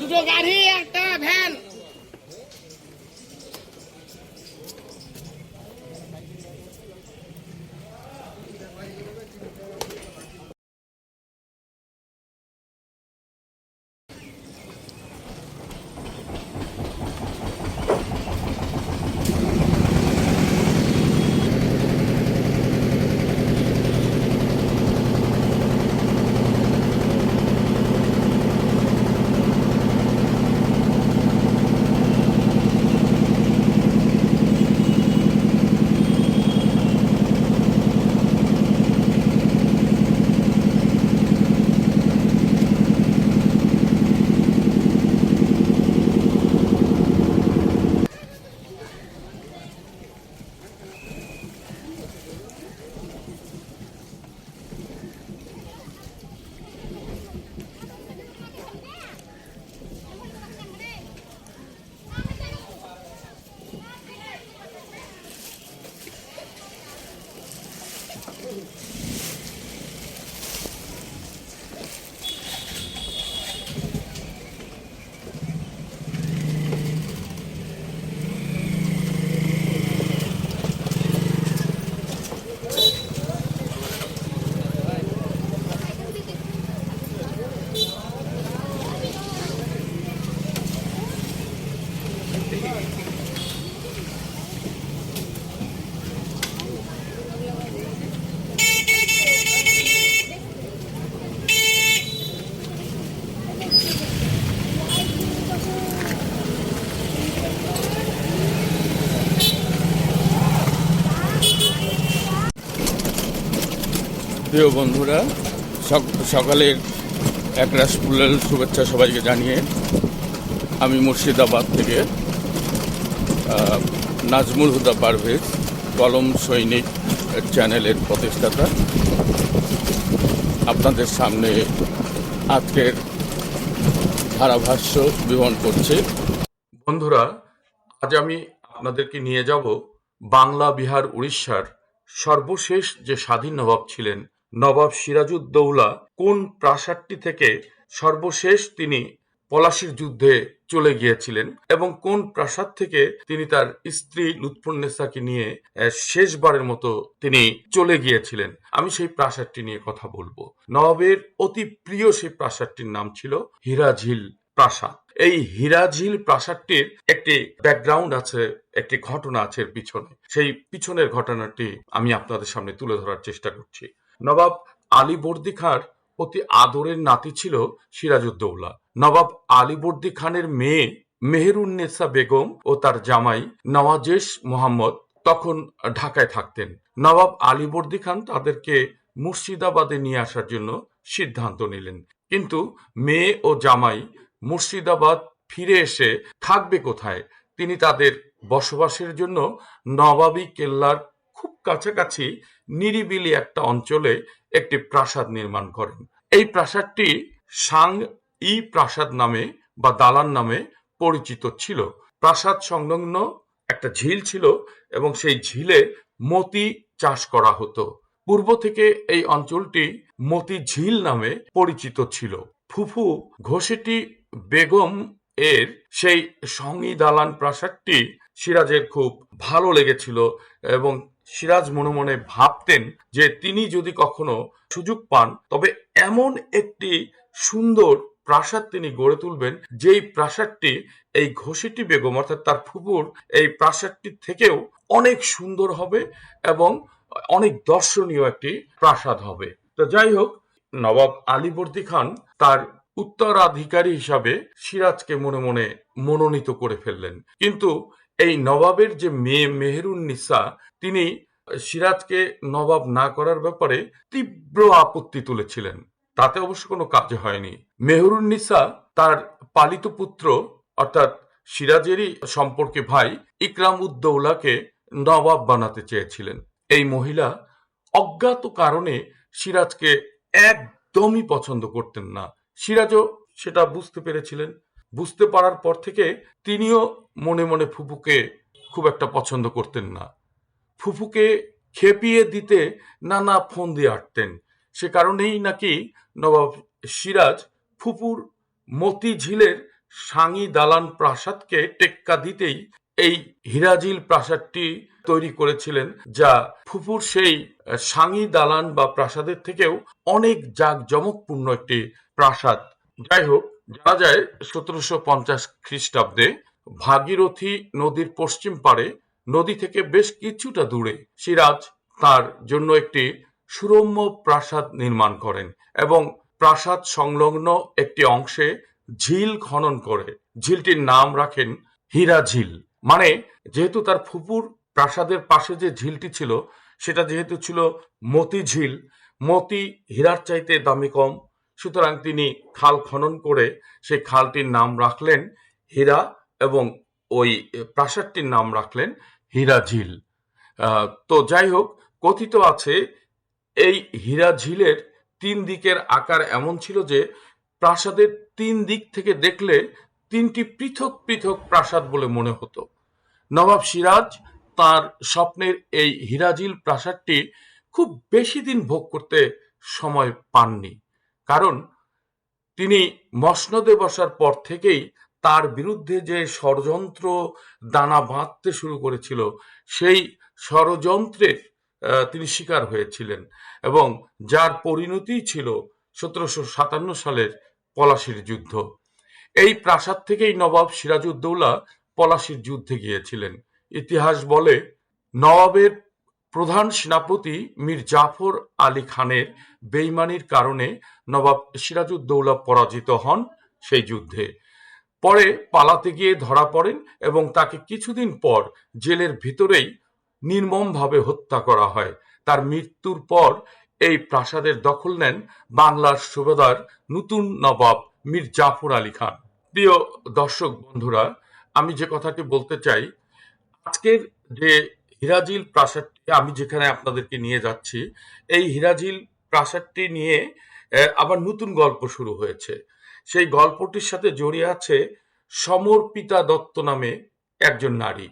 দুটো গাড়ি একটা ভ্যান প্রিয় বন্ধুরা, সক- সকালের একরাশ ফুলের শুভেচ্ছা সবাইকে জানিয়ে আমি মুর্শিদাবাদ থেকে নাজমুল হুদা পারভেজ, কলম সৈনিক চ্যানেলের প্রতিষ্ঠাতা। আপনাদের সামনে আজকের ধারাভাষ্য বিবরণ করছে। বন্ধুরা, আজ আমি আপনাদেরকে নিয়ে যাব বাংলা, বিহার, উড়িষ্যার সর্বশেষ যে স্বাধীন নবাব ছিলেন নবাব সিরাজউদ্দৌলা কোন প্রাসাদটি থেকে সর্বশেষ তিনি পলাশির যুদ্ধে চলে গিয়েছিলেন এবং কোন প্রাসাদ থেকে তিনি তার স্ত্রী লুৎফুন্নেসাকে নিয়ে শেষবারের মতো তিনি চলে গিয়েছিলেন? আমি সেই প্রাসাদটি নিয়ে কথা বলব। নবাবের অতি প্রিয় সেই প্রাসাদটির নাম ছিল হীরাঝিল প্রাসাদ। এই হীরাঝিল প্রাসাদটির একটি ব্যাকগ্রাউন্ড আছে, একটি ঘটনা আছে পিছনে। সেই পিছনের ঘটনাটি আমি আপনাদের সামনে তুলে ধরার চেষ্টা করছি। নবাব আলীবর্দী খাঁর অতি আদরের নাতি ছিল সিরাজউদ্দৌলা। নবাব আলীবর্দী খানের মেয়ে মেহেরুন্নেসা বেগম ও তার জামাই নওয়াজেশ মোহাম্মদ তখন ঢাকায় থাকতেন। নবাব আলীবর্দী খান তাদেরকে মুর্শিদাবাদে নিয়ে আসার জন্য সিদ্ধান্ত নিলেন। কিন্তু মেয়ে ও জামাই মুর্শিদাবাদ ফিরে এসে থাকবে কোথায়? তিনি তাদের বসবাসের জন্য নবাবী কেল্লার খুব কাছাকাছি নিরিবিলি একটা অঞ্চলে একটি প্রাসাদ নির্মাণ করেন। এই প্রাসাদটি সাং ই প্রাসাদ নামে বা দালান নামে পরিচিত ছিল। প্রাসাদ সংলগ্ন একটা ঝিল ছিল এবং সেই ঝিলে মতি চাষ করা হতো। পূর্ব থেকে এই অঞ্চলটি মতি ঝিল নামে পরিচিত ছিল। ফুফু ঘোষেটি বেগম এর সেই সঙ্গী দালান প্রাসাদটি সিরাজের খুব ভালো লেগেছিল এবং সিরাজ মনে মনে ভাবতেন যে তিনি যদি কখনো সুযোগ পান, তবে এমন একটি সুন্দর প্রাসাদ তিনি গড়ে তুলবেন, যেই প্রাসাদটি এই ঘষিটি বেগম, অর্থাৎ তার ফুপুর, এই প্রাসাদটি থেকেও অনেক সুন্দর হবে এবং অনেক দর্শনীয় একটি প্রাসাদ হবে। তো যাই হোক, নবাব আলীবর্দী খান তার উত্তরাধিকারী হিসাবে সিরাজকে মনে মনে মনোনীত করে ফেললেন। কিন্তু এই নবাবের যে মেয়ে মেহেরুন নিসা তিনি সিরাজকে নবাব না করার ব্যাপারে তীব্র আপত্তি তুলেছিলেন। তাতে অবশ্য কোনো কাজ হয়নি। মেহরুন নিসা তার পালিত পুত্র, অর্থাৎ সিরাজেরই সম্পর্কে ভাই ইকরাম উদ্দৌলাকে নবাব বানাতে চেয়েছিলেন। এই মহিলা অজ্ঞাত কারণে সিরাজকে একদমই পছন্দ করতেন না। সিরাজও সেটা বুঝতে পেরেছিলেন। বুঝতে পারার পর থেকে তিনিও মনে মনে ফুপুকে খুব একটা পছন্দ করতেন না। ফুফুকে খেপিয়ে দিতে নানা ফোন দিয়ে আটতেন। সে কারণেই নাকি নবাব সিরাজ ফুপুর মতিঝিলের সাঙি দালান প্রাসাদকে টেক্কা দিতেই এই হিরাজিল প্রাসাদটি তৈরি করেছিলেন, যা ফুপুর সেই সাঙি দালান বা প্রাসাদের থেকেও অনেক জাঁকজমকপূর্ণ একটি প্রাসাদ। যাই হোক, জানা যায় সতেরোশো পঞ্চাশ খ্রিস্টাব্দে ভাগীরথী নদীর পশ্চিম পারে নদী থেকে বেশ কিছুটা দূরে সিরাজ তার জন্য একটি সুরম্য প্রাসাদ নির্মাণ করেন এবং প্রাসাদ সংলগ্ন একটি অংশে ঝিল খনন করে। ঝিলটির নাম রাখেন হীরা ঝিল। মানে যেহেতু তার ফুপুর প্রাসাদের পাশে যে ঝিলটি ছিল, সেটা যেহেতু ছিল মতি ঝিল, মতি হীরার চাইতে দামি কম। সুতরাং তিনি খাল খনন করে সেই খালটির নাম রাখলেন হীরা এবং ওই প্রাসাদটির নাম রাখলেন হীরা ঝিল আহ, তো যাই হোক কথিত আছে এই হীরা ঝিলের তিন দিকের আকার এমন ছিল যে প্রাসাদের তিন দিক থেকে দেখলে তিনটি পৃথক পৃথক প্রাসাদ বলে মনে হতো। নবাব সিরাজ তার স্বপ্নের এই হীরাঝিল প্রাসাদটি খুব বেশি দিন ভোগ করতে সময় পাননি। কারণ তিনি মসনদে বসার পর থেকেই তার বিরুদ্ধে যে ষড়যন্ত্র দানা বাঁধতে শুরু করেছিল, সেই ষড়যন্ত্রের তিনি শিকার হয়েছিলেন এবং যার পরিণতি ছিল সতেরোশো সাতান্ন সালের পলাশির যুদ্ধ। এই প্রাসাদ থেকেই নবাব সিরাজউদ্দৌলা পলাশির যুদ্ধে গিয়েছিলেন। ইতিহাস বলে, নবাবের প্রধান সেনাপতি মীর জাফর আলী খানের বেইমানির কারণে নবাব সিরাজউদ্দৌলা পরাজিত হন সেই যুদ্ধে। পরে পালাতে গিয়ে ধরা পড়েন এবং তাকে কিছুদিন পর জেলের ভিতরেই নির্মমভাবে হত্যা করা হয়। তার মৃত্যুর পর এই প্রাসাদের দখল নেন বাংলার সুবেদার নতুন নবাব মীর জাফর আলী খান। প্রিয় দর্শক বন্ধুরা, আমি যে কথাটি বলতে চাই, আজকের যে হিরাজিল প্রাসাদটি আমি যেখানে আপনাদেরকে নিয়ে যাচ্ছি, এই হিরাজিল প্রাসাদটি নিয়ে আবার নতুন গল্প শুরু হয়েছে। সেই গল্পটির সাথে জড়িয়ে আছে সমর্পিতা দত্ত নামে একজন নারী।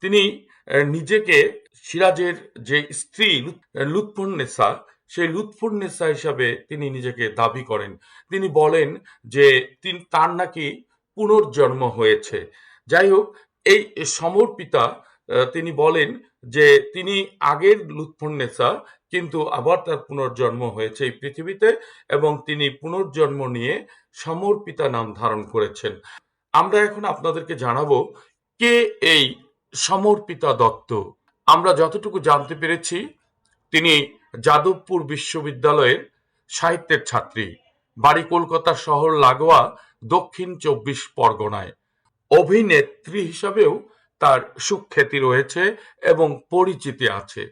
তিনি নিজেকে সিরাজের যে স্ত্রী লুৎ- লুৎফুন্নেসা সেই লুৎফুন্নেসা হিসাবে তিনি নিজেকে দাবি করেন। তিনি বলেন যে, তিনি, তার নাকি পুনর্জন্ম হয়েছে। যাই হোক, এই সমর্পিতা তিনি বলেন যে, তিনি আগের লুৎফুন্নেসা কিন্তু আবার তার পুনর্জন্ম হয়েছে এই পৃথিবীতে এবং তিনি পুনর্জন্ম নিয়ে সমর্পিতা নাম ধারণ করেছেন। আমরা এখন আপনাদেরকে জানাব কে এই সমর্পিতা দত্ত? আমরা যতটুকু জানতে পেরেছি, তিনি যাদবপুর বিশ্ববিদ্যালয়ের সাহিত্যের ছাত্রী। বাড়ি কলকাতা শহর লাগোয়া, দক্ষিণ চব্বিশ পরগনায়। অভিনেত্রী হিসাবেও তার সুখ্যাতি রয়েছে এবং পরিচিতি আছে।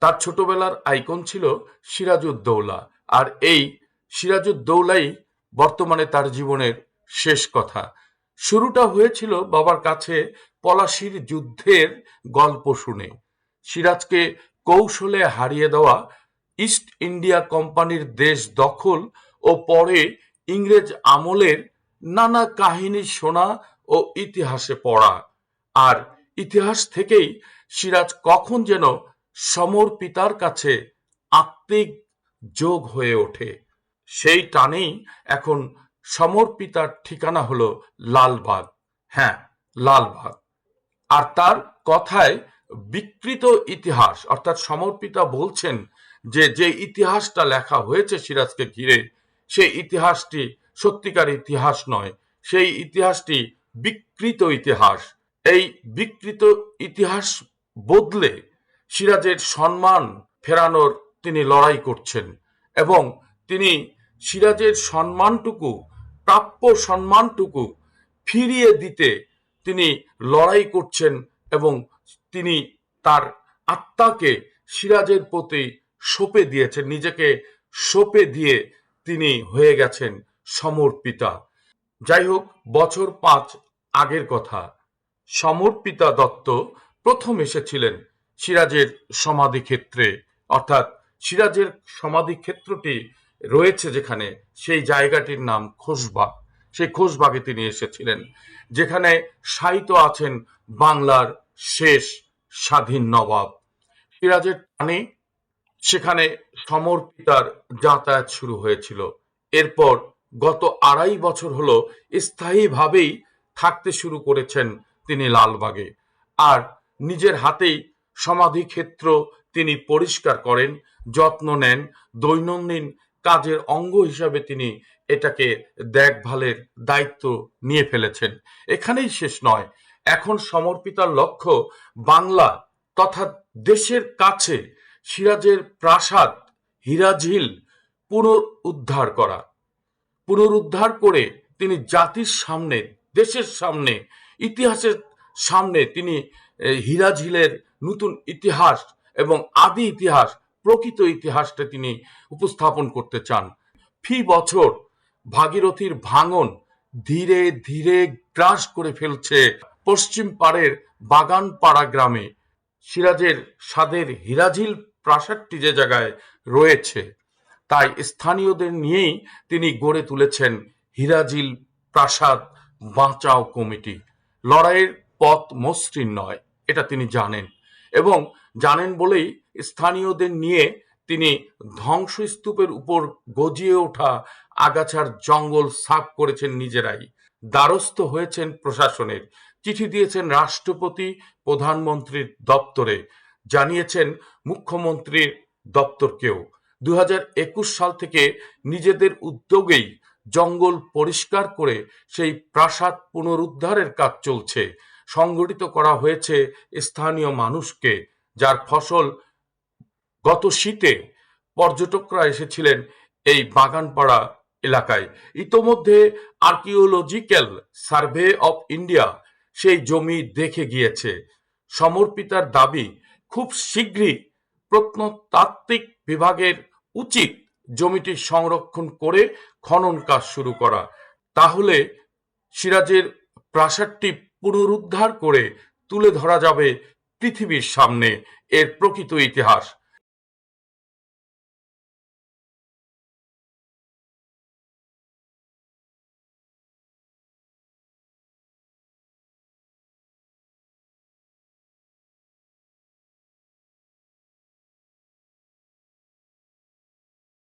তার ছোটবেলার আইকন ছিল সিরাজউদ্দৌলা। আর এই সিরাজউদ্দৌলাই বর্তমানে তার জীবনের শেষ কথা। শুরুটা হয়েছিল বাবার কাছে পলাশির যুদ্ধের গল্প শুনে। সিরাজকে কৌশলে হারিয়ে দেওয়া ইস্ট ইন্ডিয়া কোম্পানির দেশ দখল ও পরে ইংরেজ আমলের নানা কাহিনী শোনা ও ইতিহাসে পড়া। আর ইতিহাস থেকেই সিরাজ কখন যেন সমর পিতার কাছে আত্মিক যোগ হয়ে ওঠে। সেই টানেই এখন সমর পিতার ঠিকানা হলো লালবাগ। হ্যাঁ লালবাগ। আর তার কথায় বিকৃত ইতিহাস, অর্থাৎ সমর্পিতা বলছেন যে যে ইতিহাসটা লেখা হয়েছে সিরাজকে ঘিরে, সেই ইতিহাসটি সত্যিকার ইতিহাস নয়, সেই ইতিহাসটি বিকৃত ইতিহাস। এই বিকৃত ইতিহাস বদলে সিরাজের সম্মান ফেরানোর তিনি লড়াই করছেন এবং তিনি সিরাজের সম্মানটুকু, প্রাপ্য সম্মানটুকু ফিরিয়ে দিতে তিনি লড়াই করছেন এবং তিনি তার আত্মাকে সিরাজের প্রতি সঁপে দিয়েছেন, নিজেকে সঁপে দিয়ে তিনি হয়ে গেছেন সমর্পিতা যাই হোক, বছর পাঁচ আগের কথা। সমর্পিতা দত্ত প্রথম এসেছিলেন সিরাজের সমাধি ক্ষেত্রে অর্থাৎ সিরাজের সমাধি ক্ষেত্রটি রয়েছে যেখানে সেই জায়গাটির নাম খোসবাগ সেই খোসবাগে তিনি এসেছিলেন, যেখানে সাহিত্য আছেন বাংলার শেষ স্বাধীন নবাব। সিরাজের টানে সেখানে সমর্পিতার যাতায়াত শুরু হয়েছিল। এরপর গত আড়াই বছর হলো স্থায়ীভাবেই থাকতে শুরু করেছেন তিনি লালবাগে। আর নিজের হাতেই সমাধি ক্ষেত্র তিনি পরিষ্কার করেন, যত্ন নেন, দৈনন্দিন কাজের অঙ্গ হিসাবে তিনি এটাকে দেখভালের দায়িত্ব নিয়ে ফেলেছেন। এখানেই শেষ নয়, এখন সমর্পিতার লক্ষ্য বাংলা তথা দেশের কাছে সিরাজের প্রাসাদ হীরাঝিল পুনরুদ্ধার করা। পুনরুদ্ধার করে তিনি জাতির সামনে, দেশের সামনে, ইতিহাসের সামনে তিনি হীরাঝিলের নতুন ইতিহাস এবং আদি ইতিহাস, প্রকৃত ইতিহাসটা তিনি উপস্থাপন করতে চান। ফি বছর ভাগীরথীর ভাঙন ধীরে ধীরে গ্রাস করে ফেলছে পশ্চিম পাড়ের বাগানপাড়া গ্রামে। সিরাজের স্বাদের হীরাঝিল প্রাসাদটি যে জায়গায় রয়েছে, তাই স্থানীয়দের নিয়েই তিনি গড়ে তুলেছেন হিরাজিল প্রাসাদ বাঁচাও কমিটি। লড়াইয়ের পথ মসৃণ নয়, এটা তিনি জানেন। এবং জানেন বলেই স্থানীয়দের নিয়ে তিনি ধ্বংসস্তূপের উপর গজিয়ে ওঠা আগাছার জঙ্গল সাফ করেছেন নিজেরাই। দ্বারস্থ হয়েছেন প্রশাসনের। চিঠি দিয়েছেন রাষ্ট্রপতি, প্রধানমন্ত্রীর দপ্তরে। জানিয়েছেন মুখ্যমন্ত্রীর দপ্তরকেও। দুই হাজার একুশ সাল থেকে নিজেদের উদ্যোগেই জঙ্গল পরিষ্কার করে সেই প্রাসাদ পুনরুদ্ধারের কাজ চলছে। সংগঠিত করা হয়েছে স্থানীয় মানুষকে, যার ফসল গত শীতে পর্যটকরা এসেছিলেন এই বাগানপাড়া এলাকায়। ইতোমধ্যে আর্কিওলজিক্যাল সার্ভে অফ ইন্ডিয়া সেই জমি দেখে গিয়েছে। সমর্পিতার দাবি, খুব শীঘ্রই প্রত্নতাত্ত্বিক বিভাগের উচিত জমিটি সংরক্ষণ করে খনন কাজ শুরু করা। তাহলে সিরাজের প্রাসাদটি পুনরুদ্ধার করে তুলে ধরা যাবে পৃথিবীর সামনে। এর প্রকৃত ইতিহাস।